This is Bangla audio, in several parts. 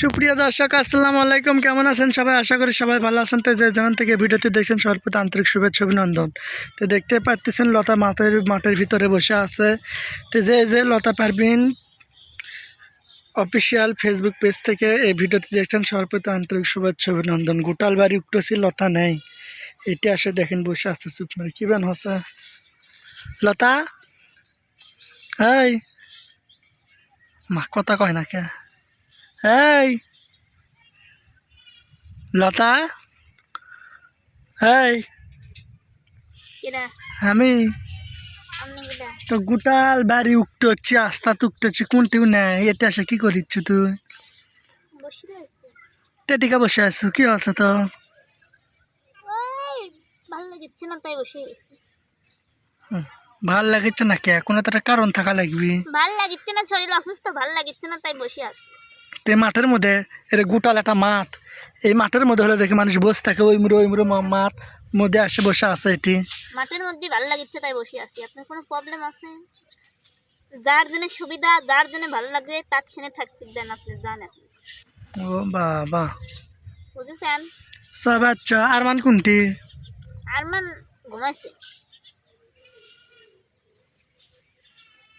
সুপ্রিয় দর্শক, আসসালামু আলাইকুম। কেমন আছেন সবাই? আশা করি সবাই ভালো আছেন। তো যে যেখান থেকে ভিডিওতে দেখছেন সবার প্রতি আন্তরিক শুভেচ্ছা, অভিনন্দন। তো দেখতে পাচ্ছেন লতা মাঠের মাঠের ভিতরে বসে আছে। তো যে যে Lata Parvin official Facebook page থেকে এই ভিডিওতে দেখছেন সবার প্রতি আন্তরিক শুভেচ্ছা, অভিনন্দন। গোটাল বাড়ি উঠতেছি লতা নেই। এটা আসে দেখেন, বসে আছে চুপ মারে কি বেন হচ্ছে? লতা? হাই মা, কথা কয় না কে? এই লতা এই আমি। তো গোটাল বাড়ি উঠতে হচ্ছে আস্তা তুকতে হচ্ছে কোনটিও নেই এটা এসে কি করিচ্ছ তুই? তেটিকা বসে আছো কি আছে তো? ভালো লাগিচ্ছে না কে? কোনো তো একটা কারণ থাকা লাগবে। ভালো লাগছে না শরীর অসুস্থ ভালো লাগছে না তাই বসে আছে। তো এই মাঠের মধ্যে এর গোটাল একটা মাঠ। এই মাঠের মধ্যে হলে দেখে মানুষ বসে থাকে ওই মুড়ো ওই মুড়ো মাঠ মধ্যে আসে বসে আছে এটি। মাঠের মধ্যে ভালো লাগছে তাই বসে আছি। আপনার কোনো প্রবলেম আছে? যার জন্য সুবিধা যার জন্য ভালো লাগে তাকে সেনে থাকতে দেন আপনি যান এখন। ও বাবা। বুঝেছেন? সব আচ্ছা আর মান কোনটি? আর মান ঘুমাইছে।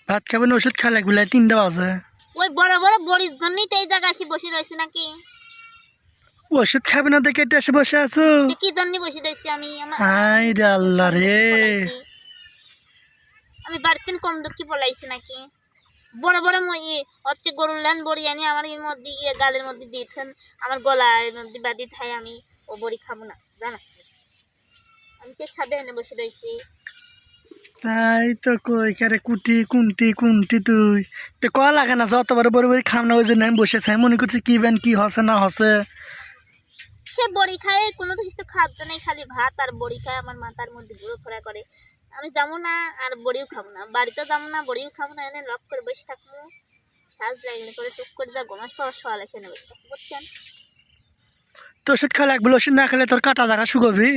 ভাত খাবেন ওষুধ খাওয়া লাগবে তিনটা বাজে। ওই বড় বড় বড়ির জন্যই তো এই জায়গায় এসে বসে রয়েছে নাকি? ওষুধ খাবে না দেখে এটা এসে বসে আছো? কি জন্য বসে রয়েছি আমি? আমার হাই রে আল্লাহ রে। আমি বাড়িতে কম দুঃখী পলাইছি নাকি? বড় বড় মই হচ্ছে গরুর লান বড়ি আনি আমার এর মধ্যে ইয়ে গালের মধ্যে দিয়েছেন আমার গলার মধ্যে বাদি থাই আমি ও বড়ি খাব না জানা? আমি কে সাদে এনে বসে রয়েছি। তাই তো কই কারে কুটি কুন্টি কুন্টি তুই? তো ক লাগে না যত বড় বড় খাম না ওই জন্য আমি বসে থাই মনে করছি কি বেন কি হসে না হসে। সে বড়ি খায় কোনো তো কিছু খাদ্য নেই খালি ভাত আর বড়ি খায় আমার মাথার মধ্যে ঘুরো ফোরা করে। আমি যাব না আর বড়িও খাব না। বাড়িতেও যাব না বড়িও খাব না এনে লক করে বসে থাকব। শ্বাস লাগলে করে টুক করে যা গোমাস পাওয়ার এসে নেবে বুঝছেন? তো ওষুধ খাওয়া লাগবে ওষুধ না খেলে তোর কাটা দেখা শুকবি।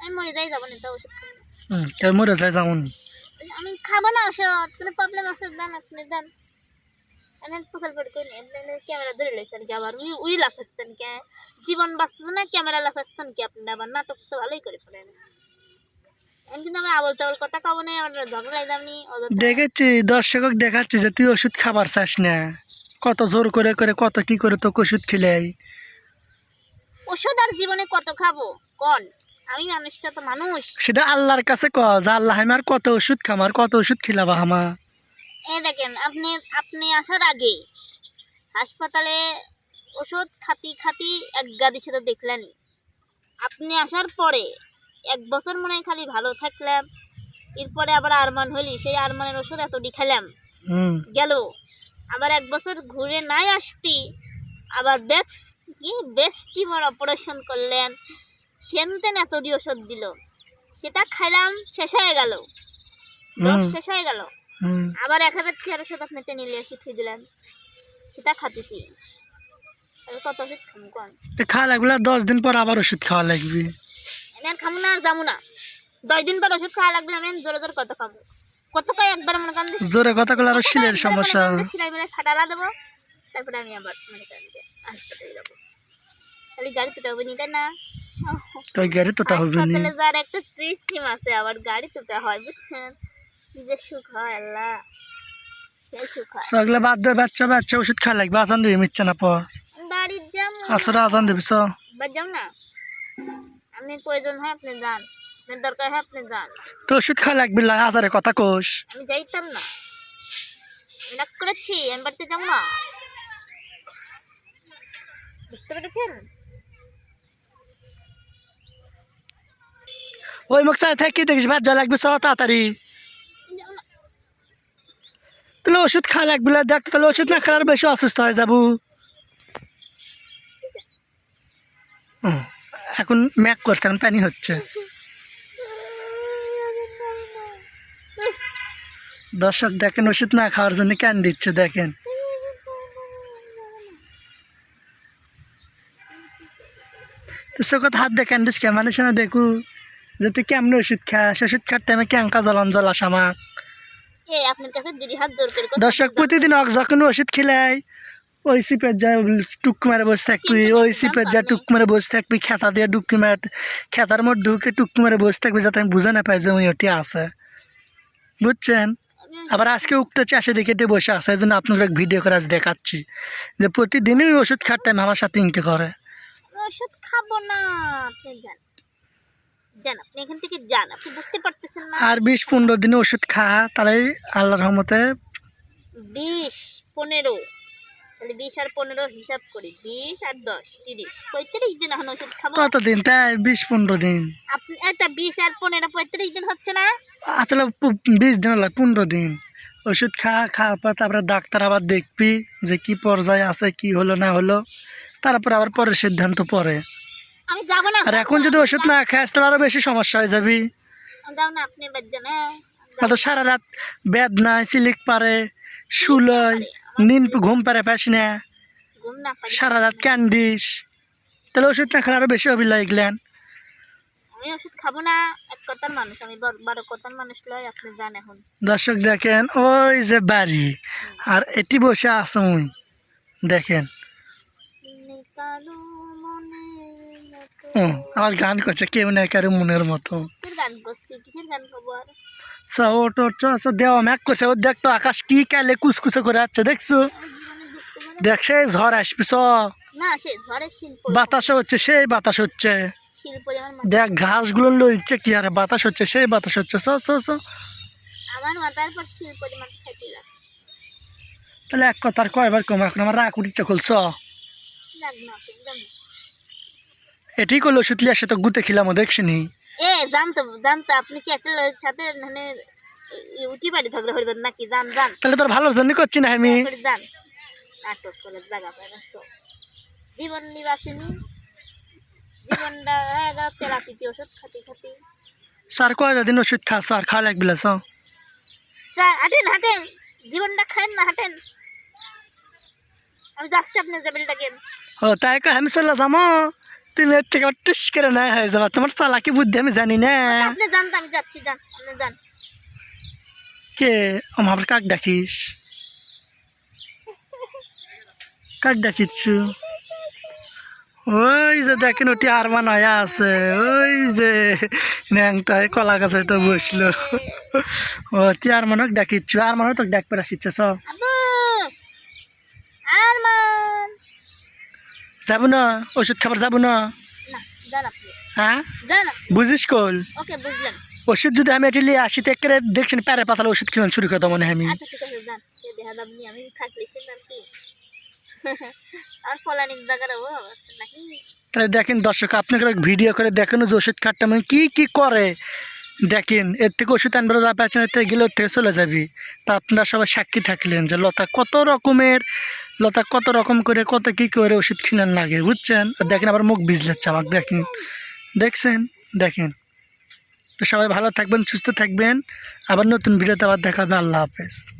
আমি মরে যাই যাব না তা ওষুধ খাব না হুম তাই মরে যায় যেমন আমি খাব না ওষুধ কোনো প্রবলেম আছে? দেন আপনি দেন। আমি ফসল পড়ে করি ক্যামেরা ধরে লেছে আর কি আবার? উই উই লাফাচ্ছেন কে? জীবন বাঁচতেছে না ক্যামেরা লাফাচ্ছেন কি আপনি? আবার নাটক তো ভালোই করে আমি কিন্তু আমি আবল তাবল কথা খাব না আমার ঝগড়াই দামনি দেখেছি দর্শক দেখাচ্ছি যে তুই ওষুধ খাবার চাস না। কত জোর করে করে কত কি করে তোকে ওষুধ খেলাই। ওষুধ আর জীবনে কত খাব? কোন? আমি মানুষটা তো মানুষ। সেটা আল্লাহর কাছে ক যে আল্লাহ কত ওষুধ খামার কত ওষুধ খিলাবা হামা। এই দেখেন আপনি আপনি আসার আগে হাসপাতালে ওষুধ খাতি খাতি এক গাদি সাথে দেখলেনই। আপনি আসার পরে এক বছর মনে হয় খালি ভালো থাকলাম এরপরে আবার আরমান হলি সেই আরমানের ওষুধ এতটি খেলাম। হুম। গেল আবার এক বছর ঘুরে নাই আসতি আবার বেক্স কি বেস্ট টিমার অপারেশন করলেন। সেনতেন এতটি ওষুধ দিল। সেটা খাইলাম শেষ হয়ে গেল। ডোজ শেষ হয়ে গেল। আবার এক হাজার চেয়ার ওষুধ আপনি টেনে নিয়ে এসে থুই দিলেন। সেটা খাতেছি তাহলে কত ওষুধ খামু কন? খাওয়া লাগবে দশ দিন পর আবার ওষুধ খাওয়া লাগবে। এনে খামু না আর যাব না। দশ দিন পর ওষুধ খাওয়া লাগবে আমি জোরে জোরে কত খাব কত কয় একবার মনে করেন জোরে কথা কলে আরও শিলের সমস্যা। মেরে ফাটালা দেবো। তারপরে আমি আবার মনে হাসপাতালে যাব খালি গাড়ি তো নি তাই না? তো গাড়ি তোটা হবে নি। যার একটা সিস্টেম আছে আবার গাড়ি তোটা হয় বুঝছেন? যে সুখ হয় আল্লাহ। সেই সুখ সগলে বাদ দে বাচ্চা বাচ্চা ওষুধ খাওয়া লাগবে আজান দিবি মিচ্ছে না পর। বাড়ির যাম। আসরে আজান দিবি চ। বাদ যাও না? আপনি প্রয়োজন হয় আপনি যান। দরকার হয় আপনি যান। তো ওষুধ খাওয়া লাগবে লা আজারে কথা কোষ আমি যাইতাম না। রাগ করেছি আমি বাড়িতে যাব না। বুঝতে পেরেছেন? ওই মুখ চাই থাকি দেখিস, ভাত যা লাগবে, চ তাড়াতাড়ি। তাহলে ওষুধ খাওয়া লাগবে দেখ, তাহলে ওষুধ না খেলার বেশি অসুস্থ হয়ে যাব। এখন ম্যাক করতে এখন পানি হচ্ছে। দর্শক, দেখেন, ওষুধ না খাওয়ার জন্য কেন দিচ্ছে, দেখেন। তো চোখত হাত দিয়ে কে মানুষ না দেখু যে তুই কেমন ওষুধ খাস? ওষুধ খাওয়ার টাইমে ক্যাঙ্কা জ্বলন জ্বলাস আমার দর্শক প্রতিদিন যখন ওষুধ খিলাই ওই সিপের যা টুক মারে বসে থাকবি ওই সিপের যা। টুক মারে বসে থাকবি খেতা দিয়ে ডুকি মার খেতার মধ্যে ঢুকে টুক মারে বসে থাকবি যাতে আমি বুঝে না পাই যে ওই ওটি আছে। বুঝছেন? আবার আজকে উঠতে চাষে দিকে দিয়ে বসে আছে এই জন্য আপনাকে ভিডিও করে আজ দেখাচ্ছি। যে প্রতিদিনই ওষুধ খাট টাইম আমার সাথে ইনকে করে। ওষুধ খাব না যান যান আপনি এখান থেকে যান আপনি বুঝতে পারতেছেন না। আর বিশ পনেরো দিনে ওষুধ খা তাহলে আল্লাহর রহমতে বিশ পনেরো তাহলে বিশ আর পনেরো হিসাব করি বিশ আর দশ তিরিশ পঁয়ত্রিশ দিন এখন ওষুধ খাব। কতদিন? তাই বিশ পনেরো দিন। আপনি এটা বিশ আর পনেরো পঁয়ত্রিশ দিন হচ্ছে না? আসলে বিশ দিন হলো পনেরো দিন। ওষুধ খা খাওয়ার পর তারপরে ডাক্তার আবার দেখবি যে কি পর্যায়ে আছে কি হলো না হলো। তারপর আবার পরে সিদ্ধান্ত পরে। আমি যাব না। আর এখন যদি ওষুধ না খাস তাহলে আরও বেশি সমস্যা হয়ে যাবি। যাও না আপনি বাদ হ্যাঁ। অত সারা রাত বেদনায় সিলিক পারে শুলয় নিন ঘুম পারে পাস না। না সারা রাত কান্দিস তাহলে ওষুধ না খেলে আরও বেশি হবে লাগলেন না দর্শক দেখেন ওই যে বাড়ি আর এটি বসে আসুন দেখেন। আমার গান করছে কেউ না কারও মনের মতো। সো দেওয়া ম্যাক করছে ও দেখতো আকাশ কি কালে কুচকুচে করে যাচ্ছে দেখছ? দেখ সেই ঝড় আসবি চ সে বাতাসে হচ্ছে সেই বাতাস হচ্ছে। দেখ ঘাসগুলো লইছে কি আরে বাতাস হচ্ছে সেই বাতাস হচ্ছে চ চ চ খাইতে লাগে তাহলে এক কথার কয়বার কম এখন আমার রাগ আপনি যান না। এটি করল আসে তো গুতে খিলাম দেখছিনি এ জানতো জানতো আপনি কি একটা লোকের সাথে মানে উঠি বাড়ি ঝগড়া হইবেন নাকি? জান জান তাহলে তোর ভালোর জন্য করছি না আমি যান। নাটক করে জায়গা পায় না তো জীবন নিবাসিনী জীবনটা তেলাপিতি ওষুধ খাতে খাতে। স্যার কয়টা দিন ওষুধ খাস আর খাওয়া লাগবে স্যার। হাঁটেন হাঁটেন। জীবনটা খায়েন না হাঁটেন। আমি যাচ্ছি আপনি যাবেন ডাকেন ও তাই কয় আমি চলে যাব তুমি এর থেকে টিস করে না হয়ে যাবা। তোমার চালাকি বুদ্ধি আমি জানি না। আপনি যান আমি যাচ্ছি যান আপনি যান। কে? আমার কাক ডাকিস? কাক ডাকিচ্ছু? ওই যে দেখেন ওটি আরমান হয়ে আছে। ওই যে ন্যাংটায় কলা গাছে তো বসল। ও তুই আর ডাকিচ্ছু। আর মনে তোকে ডাক শিখছে সব যাব না? ওষুধ খাবার যাব না? হ্যাঁ? বুঝিস কল? ওষুধ যদি আমি এটি লিয়ে আসি তো একেবারে দেখছেন প্যারে পাতালে ওষুধ কিনে শুরু করতাম মনে হয় আমি। আচ্ছা তাহলে দেখেন দর্শক আপনাকে ভিডিও করে দেখেন যে ওষুধ খাটটা মানে কী কী করে? দেখেন, এর থেকে ওষুধ আনবার যা পাচ্ছেন, এর থেকে গেলে ওর থেকে চলে যাবি। তা আপনারা সবাই সাক্ষী থাকলেন যে লতা কত রকমের, লতা কত রকম করে, কত কি করে ওষুধ খেলেন লাগে, বুঝছেন? আর দেখেন আবার মুখ ভিজলেচ্ছে আমাকে দেখেন। দেখছেন? দেখেন। তো সবাই ভালো থাকবেন, সুস্থ থাকবেন। আবার নতুন ভিডিওতে আবার দেখাবে। আল্লাহ হাফেজ।